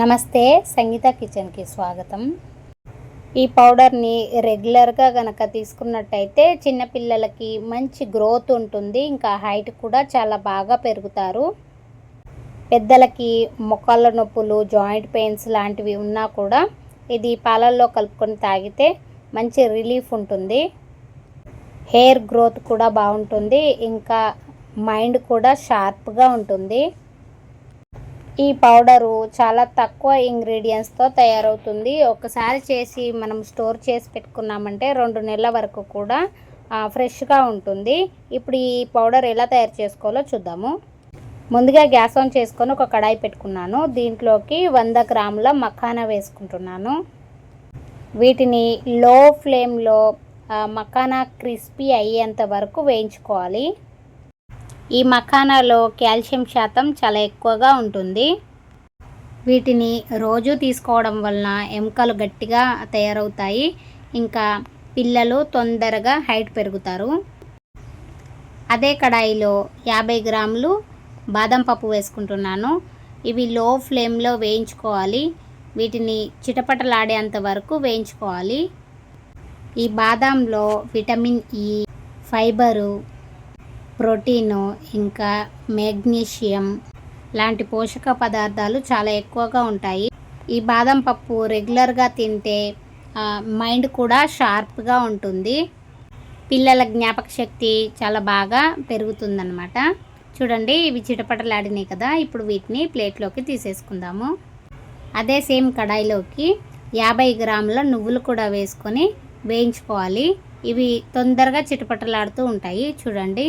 నమస్తే సంగీత కిచెన్కి స్వాగతం. ఈ పౌడర్ని రెగ్యులర్గా కనుక తీసుకున్నట్టయితే చిన్నపిల్లలకి మంచి గ్రోత్ ఉంటుంది ఇంకా హైట్ కూడా చాలా బాగా పెరుగుతారు. పెద్దలకి మొక్కల నొప్పులు జాయింట్ పెయిన్స్ లాంటివి ఉన్నా కూడా ఇది పాలల్లో కలుపుకొని తాగితే మంచి రిలీఫ్ ఉంటుంది. హెయిర్ గ్రోత్ కూడా బాగుంటుంది ఇంకా మైండ్ కూడా షార్ప్గా ఉంటుంది. ఈ పౌడరు చాలా తక్కువ ఇంగ్రీడియంట్స్తో తయారవుతుంది. ఒకసారి చేసి మనం స్టోర్ చేసి పెట్టుకున్నామంటే రెండు నెలల వరకు కూడా ఫ్రెష్గా ఉంటుంది. ఇప్పుడు ఈ పౌడర్ ఎలా తయారు చేసుకోవాలో చూద్దాము. ముందుగా గ్యాస్ ఆన్ చేసుకొని ఒక కడాయి పెట్టుకున్నాను. దీంట్లోకి వంద గ్రాముల మఖానా వేసుకుంటున్నాను. వీటిని లో ఫ్లేమ్లో మఖానా క్రిస్పీ అయ్యేంత వరకు వేయించుకోవాలి. ఈ మఖానాలో కాల్షియం శాతం చాలా ఎక్కువగా ఉంటుంది. వీటిని రోజు తీసుకోవడం వలన ఎముకలు గట్టిగా తయారవుతాయి. ఇంకా పిల్లలు తొందరగా హైట్ పెరుగుతారు. అదే కడాయిలో యాభై గ్రాములు బాదం పప్పు వేసుకుంటున్నాను. ఇవి లో ఫ్లేమ్లో వేయించుకోవాలి. వీటిని చిటపటలాడేంత వరకు వేయించుకోవాలి. ఈ బాదంలో విటమిన్ ఈ ఫైబరు ప్రోటీను ఇంకా మెగ్నీషియం లాంటి పోషక పదార్థాలు చాలా ఎక్కువగా ఉంటాయి. ఈ బాదం పప్పు రెగ్యులర్గా తింటే మైండ్ కూడా షార్ప్గా ఉంటుంది. పిల్లల జ్ఞాపక శక్తి చాలా బాగా పెరుగుతుందన్నమాట. చూడండి ఇవి చిటపటలాడినాయి కదా ఇప్పుడు వీటిని ప్లేట్లోకి తీసేసుకుందాము. అదే సేమ్ కడాయిలోకి యాభై గ్రాముల నువ్వులు కూడా వేసుకొని వేయించుకోవాలి. ఇవి తొందరగా చిటపటలాడుతూ ఉంటాయి. చూడండి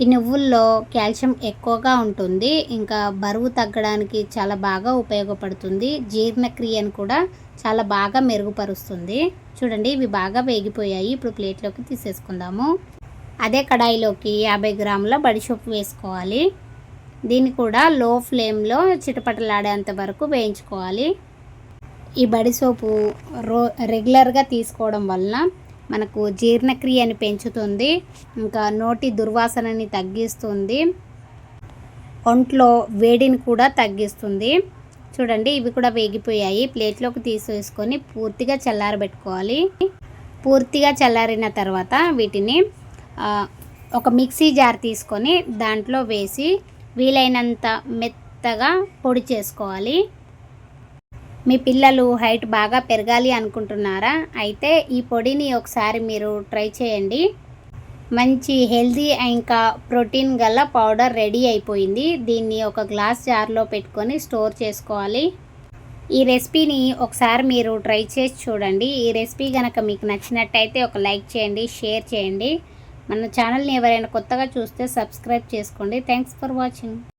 ఈ నువ్వుల్లో కాల్షియం ఎక్కువగా ఉంటుంది. ఇంకా బరువు తగ్గడానికి చాలా బాగా ఉపయోగపడుతుంది. జీర్ణక్రియను కూడా చాలా బాగా మెరుగుపరుస్తుంది. చూడండి ఇవి బాగా వేగిపోయాయి. ఇప్పుడు ప్లేట్లోకి తీసేసుకుందాము. అదే కడాయిలోకి యాభై గ్రాముల బడిసొప్పు వేసుకోవాలి. దీన్ని కూడా లో ఫ్లేమ్లో చిటపటలాడేంత వరకు వేయించుకోవాలి. ఈ బడిసోపు రో రెగ్యులర్గా తీసుకోవడం వలన మనకు జీర్ణక్రియని పెంచుతుంది ఇంకా నోటి దుర్వాసనని తగ్గిస్తుంది ఒంట్లో వేడిని కూడా తగ్గిస్తుంది. చూడండి ఇవి కూడా వేగిపోయాయి. ప్లేట్లోకి తీసేసుకొని పూర్తిగా చల్లారబెట్టుకోవాలి. పూర్తిగా చల్లారిన తర్వాత వీటిని ఒక మిక్సీ జార్ తీసుకొని దాంట్లో వేసి వీలైనంత మెత్తగా పొడి చేసుకోవాలి. మీ పిల్లలు హైట్ బాగా పెరగాలి అనుకుంటున్నారా? అయితే ఈ పొడిని ఒకసారి మీరు ట్రై చేయండి. మంచి హెల్దీ ఇంకా ప్రోటీన్ గల పౌడర్ రెడీ అయిపోయింది. దీన్ని ఒక గ్లాస్ జార్లో పెట్టుకొని స్టోర్ చేసుకోవాలి. ఈ రెసిపీని ఒకసారి మీరు ట్రై చేసి చూడండి. ఈ రెసిపీ కనుక మీకు నచ్చినట్టయితే ఒక లైక్ చేయండి షేర్ చేయండి. మన ఛానల్ని ఎవరైనా కొత్తగా చూస్తే సబ్స్క్రైబ్ చేసుకోండి. Thanks for watching.